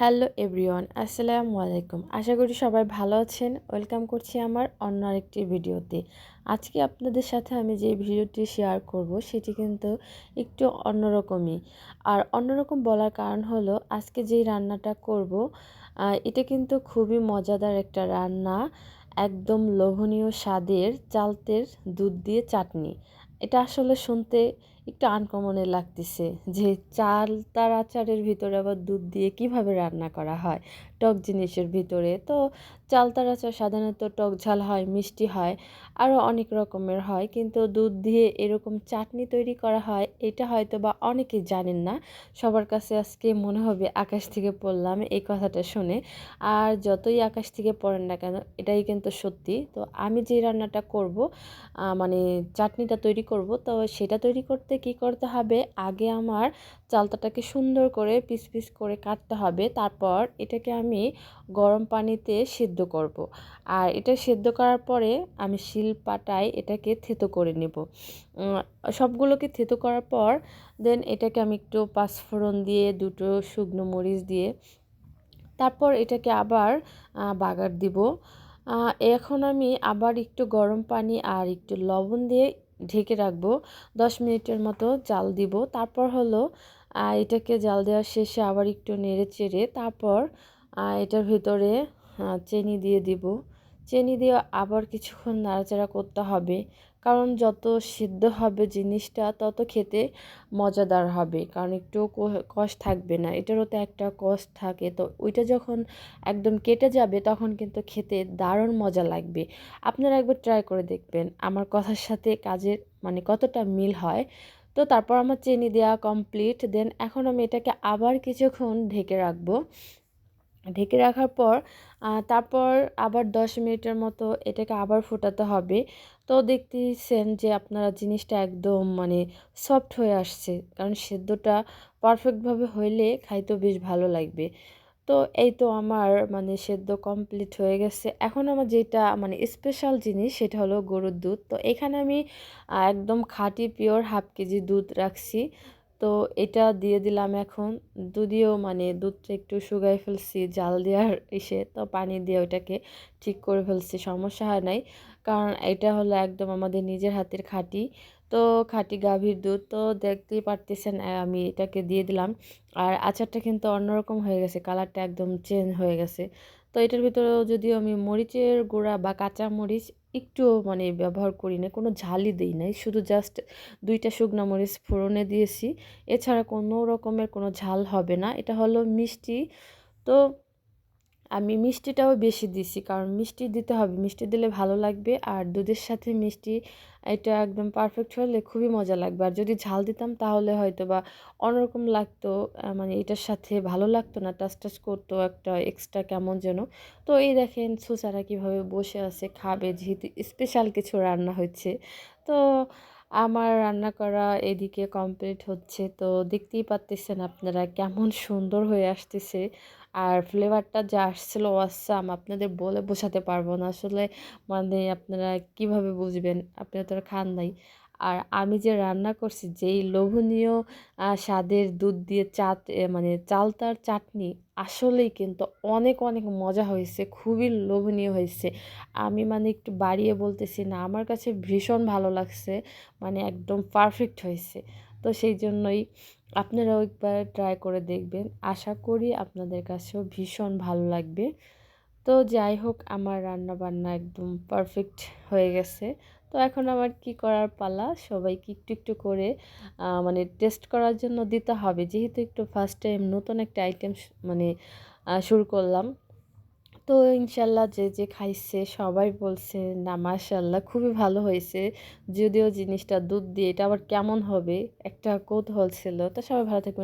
Hello everyone, আসসালামু আলাইকুম। আশা করি সবাই ভালো আছেন। ওয়েলকাম করছি আমার অন্য আরেকটি ভিডিওতে। আজকে আপনাদের সাথে আমি যে ভিডিওটি শেয়ার করব, সেটি কিন্তু একটু অন্যরকমই। আর অন্যরকম বলার কারণ হলো, আজকে যেই রান্নাটা করব এটা কিন্তু খুবই মজাদার একটা রান্না। একদম লোভনীয় স্বাদের চালতের দুধ দিয়ে চাটনি। এটা আসলে শুনতে একটু আনকমনে লাগতেছে যে চাল তার আচারের ভিতরে আবার দুধ দিয়ে কীভাবে রান্না করা হয়? টক জিনিসের ভিতরে। তো চালতার আচার সাধারণত টক ঝাল হয়, মিষ্টি হয়, আরও অনেক রকমের হয়। কিন্তু দুধ দিয়ে এরকম চাটনি তৈরি করা হয়, এটা হয়তো বা অনেকেই জানেন না। সবার কাছে আজকে মনে হবে আকাশ থেকে পড়লাম এই কথাটা শুনে। আর যতই আকাশ থেকে পড়েন না কেন, এটাই কিন্তু সত্যি। তো আমি যে রান্নাটা করব মানে চাটনিটা তৈরি করব, তো সেটা তৈরি করতে কি করতে হবে? আগে আমার চালতাটাকে সুন্দর করে পিস পিস করে কাটতে হবে। তারপর এটাকে আমি গরম পানিতে সেদ্ধ করব। আর এটা সেদ্ধ করার পরে আমি শিল পাটায় এটাকে থেতো করে নেব। সবগুলোকে থেতো করার পর দেন এটাকে আমি একটু পাঁচফোড়ন দিয়ে, দুটো শুকনো মরিচ দিয়ে, তারপর এটাকে আবার বাগার দিব। এখন আমি আবার একটু গরম পানি আর একটু লবণ দিয়ে ঢেকে রাখব। দশ মিনিটের মতো জাল দিব। তারপর হলো এটাকে জাল দেওয়ার শেষে আবার একটু নেড়ে চেড়ে তারপর এটার ভিতরে চিনি দিয়ে দিব। চিনি দিয়ে আবার কিছুক্ষণ নাড়াচাড়া করতে হবে। কারণ যত সিদ্ধ হবে জিনিসটা, তত খেতে মজাদার হবে। কারণ একটু কষ থাকবে না। এটারও তো একটা কষ থাকে। তো ওইটা যখন একদম কেটে যাবে, তখন কিন্তু খেতে দারুণ মজা লাগবে। আপনারা একবার ট্রাই করে দেখবেন। আমার কথার সাথে কাজের মানে কতটা মিল হয়। তো তারপর আমার চিনি দেওয়া কমপ্লিট দেন এখন আমি এটাকে আবার কিছুক্ষণ ঢেকে রাখব। ঢেকে রাখার পর তারপর আবার দশ মিনিটের মতো এটাকে আবার ফোটাতে হবে। তো দেখতেছেন যে আপনারা জিনিসটা একদম মানে সফট হয়ে আসছে, কারণ সেদ্ধটা পারফেক্টভাবে হইলে খাইতেও বেশ ভালো লাগবে। তো এই তো আমার মানে সেদ্ধ কমপ্লিট হয়ে গেছে। এখন আমার যেটা মানে স্পেশাল জিনিস সেটা হলো গরুর দুধ। তো এখানে আমি একদম খাঁটি পিওর হাফ কেজি দুধ রাখছি। তো এটা দিয়ে দিলাম এখন। যদিও মানে দুধটা একটু শুকাই ফেলছি, জাল দেওয়ার এসে, তো পানি দিয়ে ওইটাকে ঠিক করে ফেলছি, সমস্যা হয় নাই। কারণ এটা হলো একদম আমাদের নিজের হাতের খাঁটি। তো খাঁটি গাভীর দুধ, তো দেখতেই পারতেছেন আমি এটাকে দিয়ে দিলাম। আর আচারটা কিন্তু অন্যরকম হয়ে গেছে, কালারটা একদম চেঞ্জ হয়ে গেছে। তো এটার ভিতরেও যদিও আমি মরিচের গুঁড়া বা কাঁচা মরিচ একটুও মানে ব্যবহার করি না কোনো ঝালই দিই নাই, শুধু জাস্ট দুইটা শুকনা মরিচ ফোড়নে দিয়েছি। এছাড়া কোনো রকমের কোনো ঝাল হবে না, এটা হলো মিষ্টি। তো আমি মিষ্টিটাও বেশি দিছি, কারণ মিষ্টি দিতে হবে। মিষ্টি দিলে ভালো লাগবে, আর দুধের সাথে মিষ্টি, এটা একদম পারফেক্ট হলে খুবই মজা লাগবে। আর যদি ঝাল দিতাম তাহলে হয়তো বা অন্যরকম লাগতো মানে এটার সাথে ভালো লাগতো না টাচ টাচ করতো একটা এক্সট্রা কেমন যেন। তো এই দেখেন সুসারা কীভাবে বসে আছে, খাবে, যেহেতু স্পেশাল কিছু রান্না হচ্ছে। তো আমার রান্না করা এদিকে কমপ্লিট হচ্ছে। তো দেখতেই পাচ্তেছেন আপনারা কেমন সুন্দর হয়ে আসতেছে। আর ফ্লেভারটা যা আসছিল ওয়াসাম আপনাদের বলে বোঝাতে পারব না। আসলে মানে আপনারা কীভাবে বুঝবেন? আপনারা তো খান নাই। আর আমি যে রান্না করছি, যেই লোভনীয় স্বাদের দুধ দিয়ে চাট মানে চালতার চাটনি, আসলেই কিন্তু অনেক অনেক মজা হয়েছে, খুবই লোভনীয় হয়েছে। আমি মানে একটু বাড়িয়ে বলতেছি না, আমার কাছে ভীষণ ভালো লাগছে মানে একদম পারফেক্ট হয়েছে। তো সেই জন্যই আপনারাও একবার ট্রাই করে দেখবেন, আশা করি আপনাদের কাছেও ভীষণ ভালো লাগবে। তো যাই হোক, আমার রান্না বান্না একদম পারফেক্ট হয়ে গেছে। তো এখন আমার কি করার পালা? সবাইকে একটু একটু করে মানে টেস্ট করার জন্য দিতে হবে। যেহেতু একটু ফার্স্ট টাইম নতুন একটা আইটেম মানে শুরু করলাম। তো ইনশাল্লাহ যে যে খাইছে, সবাই বলছে, না, মাশাল্লাহ, খুবই ভালো হয়েছে। যদিও জিনিসটা দুধ দিয়ে, এটা আবার কেমন হবে? একটা কৌতূহল ছিল। তো সবাই ভালো থাকবেন।